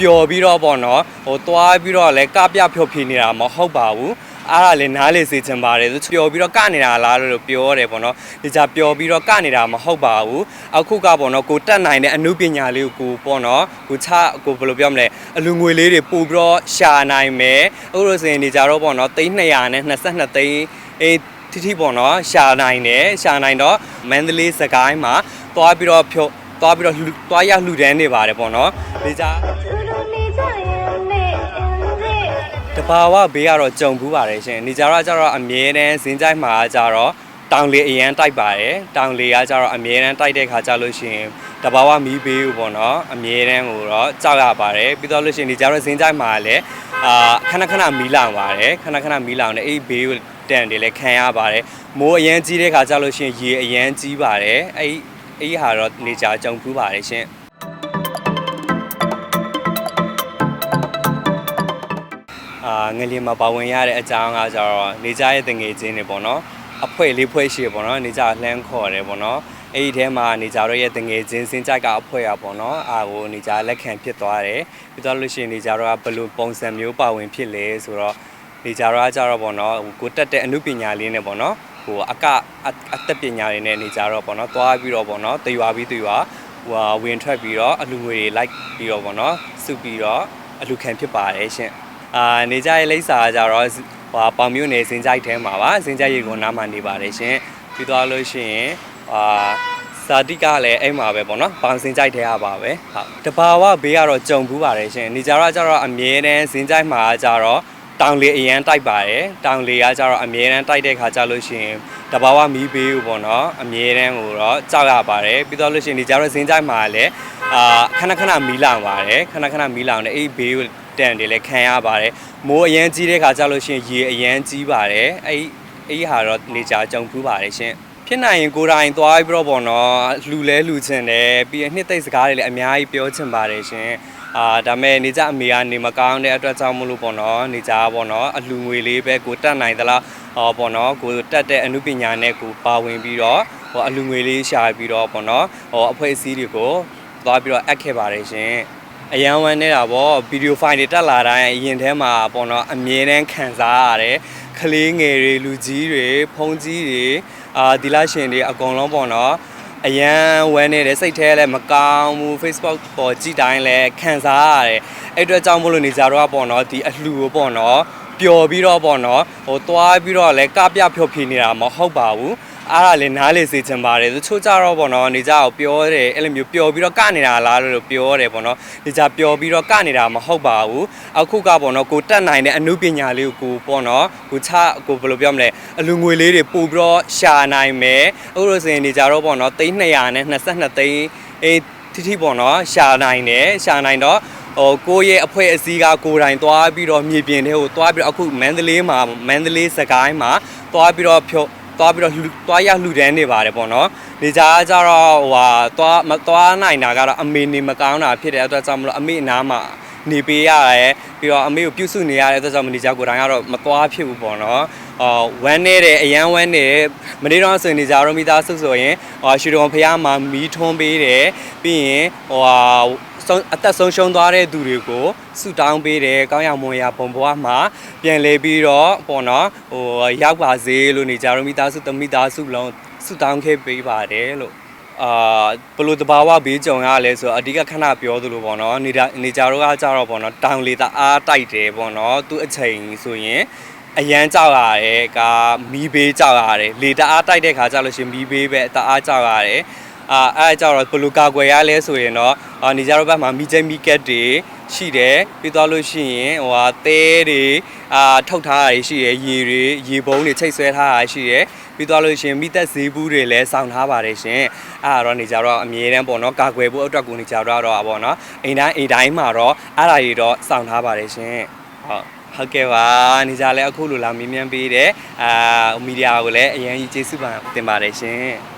ပျော်ပြီးတော့ပေါ့နော်ဟိုသွားပြီးတော့လည်းကပြဖြောဖြေနေတာမဟုတ်ပါဘူးအားရလည်းနားလေစေချင်ပါတယ်သူပျော်ပြီးတော့ကနေတာလားလို့ပြောရတယ်ပေါ့နော်ဒီကြပျော်ပြီးတော့ကနေတာမဟုတ်ပါဘူးအခုကပေါ့နော်ကိုတက်နိုင်တဲ့အမှုပညာလေးကိုကိုပေါ့နော်ကိုချကိုဘယ်လိုပြောမလဲအလူငွေလေးတွေပို့ပြီးတော့ရှာနိုင်မယ်အခုလို့ဆိုရင်ဒီကြတော့ပေါ့နော်300နဲ့22သိန်းအေးတိတိပေါ့နော်ရှာနိုင်တယ်ရှာနိုင်တော့မန္တလေးစကိုင်းမှာသွားပြီးတော့ဖြုတ်သွားပြီးတော့လှူသွားရလှူဒန်းနေပါတယ်ပေါ့နော်ဒီကြ ဘာဝဘေးကတော့ကြုံဘူးပါတယ်ရှင်နေကြတော့ကျတော့အမြဲတမ်းဇင်းကြိုက်မှာကျတော့တောင်လေအရန်တိုက်ပါတယ်တောင်လေကကျတော့အမြဲတမ်းတိုက်တဲ့ခါကျလို့ရှိရင်တဘာဝမီးဘေးကိုပေါ့နော်အမြဲတမ်းကိုတော့ကြောက်ရပါတယ်ပြီးတော့လို့ရှိရင်နေကြတော့ဇင်းကြိုက်မှာလည်းအာခဏခဏမီးလောင်ပါတယ်ခဏခဏမီးလောင်တယ်အဲ့ဒီဘေးကိုတန်တယ်လည်းခံရပါတယ်မိုးအရန်ကြီးတဲ့ခါကျလို့ရှိရင်ရေအရန်ကြီးပါတယ်အဲ့ဒီအဲ့ဒီဟာတော့နေကြကြုံဘူးပါတယ်ရှင် အာငလျင်မှာပါဝင်ရတဲ့အကြောင်းကကြတော့နေကြရဲ့တငယ်ချင်းတွေပေါ့နော်အဖွဲလေးဖွဲရှိပေါ့နော်နေကြလှမ်းခေါ်တယ်ပေါ့နော်အဲ့ဒီထဲမှာနေကြတော့ရဲ့တငယ်ချင်းစင်ကြိုက်ကအဖွဲရပေါ့နော်အာကိုနေကြလက်ခံဖြစ်သွားတယ်ပြီးတော့လို့ရှိရင်နေကြတော့ကဘယ်လိုပုံစံမျိုးပါဝင်ဖြစ်လဲဆိုတော့နေကြတော့ကကြတော့ပေါ့နော်ဟိုကိုတက်တဲ့အမှုပညာလေးနဲ့ပေါ့နော်ဟိုအကအအသက်ပညာတွေနဲ့နေကြတော့ပေါ့နော်သွားပြီးတော့ပေါ့နော်တရွာပြီးတရွာဟိုဟာဝင်ထွက်ပြီးတော့အလူငွေတွေလိုက်ပြီးတော့ပေါ့နော်စုပြီးတော့အလူခံဖြစ်ပါတယ်ရှင် အာနေကြရဲ့လိပ်စာကကြတော့ဟိုပေါင်မျိုးနယ်စင်ကြိုက်ထဲမှာပါစင်ကြိုက်ရေကိုနားမှာနေပါတယ်ရှင်ပြီးသွားလို့ရှိရင်အာစာတိကလည်းအဲ့မှာပဲပေါ့နော်ပေါင်စင်ကြိုက်ထဲကပါပဲဟုတ်တဘာဝဘေးကတော့ကြုံဘူးပါတယ်ရှင်နေကြတော့ကြတော့အမြဲတမ်းစင်ကြိုက်မှာကြတော့တောင်လေအရန်တိုက်ပါတယ်တောင်လေကကြတော့အမြဲတမ်းတိုက်တဲ့ခါကြလို့ရှိရင်တဘာဝမီးဘေးကိုပေါ့နော်အမြဲတမ်းကိုတော့ကြောက်ရပါတယ်ပြီးတော့လို့ရှိရင်ဒီကြတော့စင်ကြိုက်မှာလည်းအာခဏခဏမီးလောင်ပါတယ်ခဏခဏမီးလောင်တယ်အဲ့ဒီဘေးကိုတန်တယ်လည်းခံရပါတယ်မိုးအရန်ကြီးတဲ့ခါကျလို့ရှိရင်ရေအရန်ကြီးပါတယ်အဲ့အဲ့ဒီဟာတော့နေကြကြုံဖူးပါတယ်ရှင်ဖြစ်နိုင်ရင်ကိုယ်တိုင်သွားပြီးတော့ပေါ့နော်လှူလဲလှူချင်တယ်ပြီးရင်နှစ်သိမ့်စကားတွေလည်းအများကြီးပြောချင်ပါတယ်ရှင်အာဒါမဲ့နေကြအမေကနေမကောင်းတဲ့အတွက်ကြောင့်မလို့ပေါ့နော်နေကြပေါ့နော်အလှူငွေလေးပဲကိုတက်နိုင်သလားဟောပေါ့နော်ကိုတက်တဲ့အမှုပညာနဲ့ကိုပါဝင်ပြီးတော့ဟောအလှူငွေလေးရှာပြီးတော့ပေါ့နော်ဟောအဖွဲ့အစည်းတွေကိုသွားပြီးတော့အပ်ခဲ့ပါတယ်ရှင် အရန်ဝမ်းနေတာပေါ့ဗီဒီယိုဖိုင်တွေတက်လာတိုင်းအရင်ထဲမှာပေါ့နော်အမြဲတမ်းခံစားရတယ်ကလေးငယ်တွေလူကြီးတွေဖုန်းကြီးတွေအာဒီလာရှင်တွေအကုန်လုံးပေါ့နော်အရန်ဝမ်းနေတယ်စိတ်แท้လည်းမကောင်းဘူး Facebook ပေါ်ကြည့်တိုင်းလည်းခံစားရတယ်အဲ့အတွက်ကြောင့်မလို့နေကြတော့ပေါ့နော်ဒီအလှူကိုပေါ့နော်ပျော်ပြီးတော့ပေါ့နော်ဟိုသွားပြီးတော့လည်းကပြဖြောဖြေနေတာမဟုတ်ပါဘူး အားရလည်းနားလေစေချင်ပါတယ်သူချို့ကြတော့ပေါ့နော်နေကြကိုပြောတယ်အဲ့လိုမျိုးပျော်ပြီးတော့ကနေတာလားလို့ပြောတယ်ပေါ့နော်နေကြပျော်ပြီးတော့ကနေတာမဟုတ်ပါဘူးအခုကပေါ့နော်ကိုတက်နိုင်တဲ့အမှုပညာလေးကိုကိုပေါ့နော်ကိုချကိုဘယ်လိုပြောမလဲအလူငွေလေးတွေပို့ပြီးတော့ရှာနိုင်မယ်အခုလို့ဆိုရင်နေကြတော့ပေါ့နော်300နဲ့22သိန်းအေးတိတိပေါ့နော်ရှာနိုင်တယ်ရှာနိုင်တော့ဟိုကိုယ့်ရဲ့အဖွဲ့အစည်းကကိုယ်တိုင်သွားပြီးတော့မြေပြင်ထဲကိုသွားပြီးတော့အခုမန္တလေးမှာမန္တလေးစကိုင်းမှာသွားပြီးတော့ဖြုတ် သွားပြီးတော့လှူသွားရလှူဒန်းနေပါတယ်ပေါ့နော်။နေကြကကြတော့ဟိုဟာသွားမသွားနိုင်တာကတော့အမေနေမကောင်းတာဖြစ်တဲ့အတွက်ကြောင့်မလို့အမေအနားမှာနေပေးရတယ်ပြီးတော့အမေကိုပြုစုနေရတဲ့အတွက်ကြောင့်မနေကြကိုယ်တိုင်ကတော့မသွားဖြစ်ဘူးပေါ့နော်။အော်ဝမ်းနေတယ်အရန်ဝမ်းနေတယ်မနေ့တော့ဆိုရင်နေကြတော့မိသားစုဆိုရင်ဟိုရွှေတော်ဖះမှာမီးထွန်းပေးတယ်ပြီးရင်ဟိုဟာ ဆုံးအသက်ဆုံးရှုံးသွားတဲ့သူတွေကိုဆုတောင်းပေးတယ်ကောင်းရမွန်ရပုံဘွားမှာပြန်လဲပြီးတော့ပေါ့နော်ဟိုရောက်ပါစေလို့နေကြတော့မိသားစုတမိသားစုလုံးဆုတောင်းခဲ့ပေးပါတယ်လို့အာဘယ်လို့တဘာဝဘေးကြုံရလဲဆိုတော့အဓိကခဏပြောသလိုပေါ့နော်နေကြနေကြတော့ကကြတော့ပေါ့နော်တောင်လေတအားတိုက်တယ်ပေါ့နော်သူ့အချိန်ဆိုရင်အရန်ကြောက်ရတယ်ကမီးဘေးကြောက်ရတယ်လေတအားတိုက်တဲ့ခါကျလို့ရှရင်မီးဘေးပဲတအားကြောက်ရတယ် အာအဲ့ဒါကြတော့ဘယ်လိုကာကွယ်ရလဲဆိုရင်တော့အာနေကြတော့ဘက်မှာမီးကျိမီးကက်တွေရှိတယ်ပြီးသွားလို့ရှိရင်ဟိုဟာသဲတွေအာထုတ်ထားတာရှိရယ်ရေတွေရေပုံးတွေချိတ်ဆွဲထားတာရှိရယ်ပြီးသွားလို့ရှိရင်မိသက်ဈေးဘူးတွေလည်းစောင့်ထားပါတယ်ရှင်အဲ့ဒါတော့နေကြတော့အမြဲတမ်းပေါ့နော်ကာကွယ်ဖို့အတွက်ကိုနေကြတော့တော့ပေါ့နော်အိမ်တိုင်းအိမ်တိုင်းမှာတော့အဲ့ဒါတွေတော့စောင့်ထားပါတယ်ရှင်ဟုတ်ဟုတ်ကဲ့ပါနေကြလဲအခုလိုလာမြင်မြန်ပေးတယ်အာမီဒီယာကိုလည်းအရင်ကြီးကျေးဇူးပါတင်ပါတယ်ရှင်